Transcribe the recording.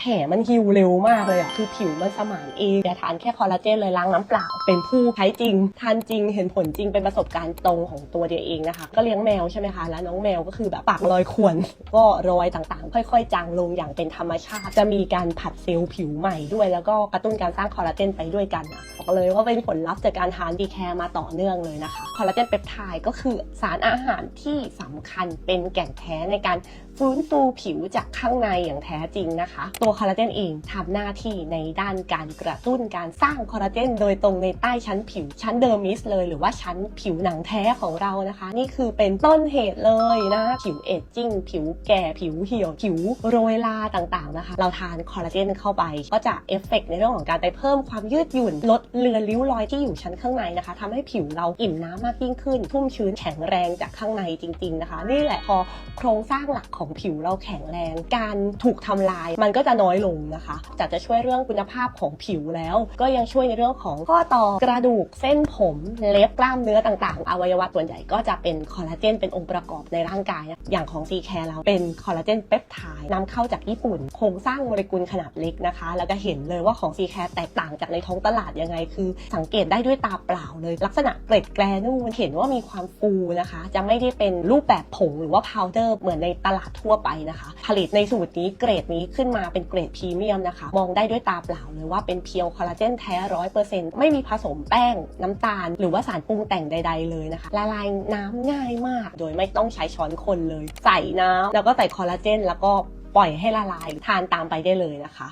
แผลมันฮิวเร็วมากเลยอะคือผิวมันสมานเองอย่าทานแค่คอลลาเจนเลยล้างน้ำเปล่า เป็นผู้ใช้จริง ทานจริงเห็นผลจริงเป็นประสบการณ์ตรงของตัวเดียเองนะคะ ก็เลี้ยงแมวใช่ไหมคะ แล้วน้องแมวก็คือแบบปากรอยข่วน ก็รอยต่างๆ ค่อย ๆ จางลงอย่างเป็นธรรมชาติ จะมีการผัดเซลล์ผิวใหม่ด้วย แล้วก็กระตุ้นการสร้างคอลลาเจนไปด้วยกันนะบอกเลยว่าเป็นผลลัพธ์จากการทานดีแคร์มาต่อเนื่องเลยนะคะคอลลาเจนเปปไทด์ก็คือสารอาหารที่สำคัญเป็นแก่นแท้ในการฟื้นฟูผิวจากข้างในอย่างแท้จริงนะคะ ตัวคอลลาเจนเองทำหน้าที่ในด้านการกระตุ้นการสร้างคอลลาเจนโดยตรงในใต้ชั้นผิวชั้นเดอร์มิสเลย หรือว่าชั้นผิวหนังแท้ของเรานะคะ นี่คือเป็นต้นเหตุเลยนะผิวเอจจิ้งผิวแก่ผิวเหี่ยว ผิวโรยลาต่างๆนะคะ เราทานคอลลาเจนเข้าไป ก็จะเอฟเฟกต์ในเรื่องของการไปเพิ่มความยืดหยุ่นลดเลือนริ้วรอยที่อยู่ชั้นข้างในนะคะทำให้ผิวเราอิ่มน้ำมากยิ่งขึ้น ทุ่มชื้นแข็งแรงจากข้างในจริง ๆนะคะ นี่แหละพอโครงสร้างหลักของผิวเราแข็งแรง การถูกทำลายมันก็จะน้อยลงนะคะจากจะช่วยเรื่องคุณภาพของผิวแล้ว ก็ยังช่วยในเรื่องของข้อต่อกระดูกเส้นผมเล็บกล้ามเนื้อต่างๆ อวัยวะส่วนใหญ่ก็จะเป็นคอลลาเจนเป็นองค์ประกอบในร่างกาย อย่างของซีแคร์เราเป็นคอลลาเจนเปปไทด์นำเข้าจากญี่ปุ่น โครงสร้างโมเลกุลขนาดเล็กนะคะ แล้วก็เห็นเลยว่าของซีแคร์แตกต่างจากในท้องตลาดยังไงคือสังเกตได้ด้วยตาเปล่าเลย ลักษณะเกล็ดแกรนูมันเห็นว่ามีความฟูนะคะ จะไม่ได้เป็นรูปแบบผงหรือว่าพาวเดอร์เหมือนในตลาดทั่วไปนะคะ ผลิตในสูตรนี้เกรดนี้ขึ้นมาเป็นเกรดพรีเมียมนะคะ มองได้ด้วยตาเปล่าเลยว่าเป็นเพียวคอลลาเจนแท้ร้อยเปอร์เซ็นต์ไม่มีผสมแป้งน้ำตาล หรือว่าสารปรุงแต่งใด ๆ เลยนะคะ ละลายน้ำง่ายมาก โดยไม่ต้องใช้ช้อนคนเลย ใส่น้ำแล้วก็ใส่คอลลาเจนแล้วก็ปล่อยให้ละลายทานตามไปได้เลยนะคะ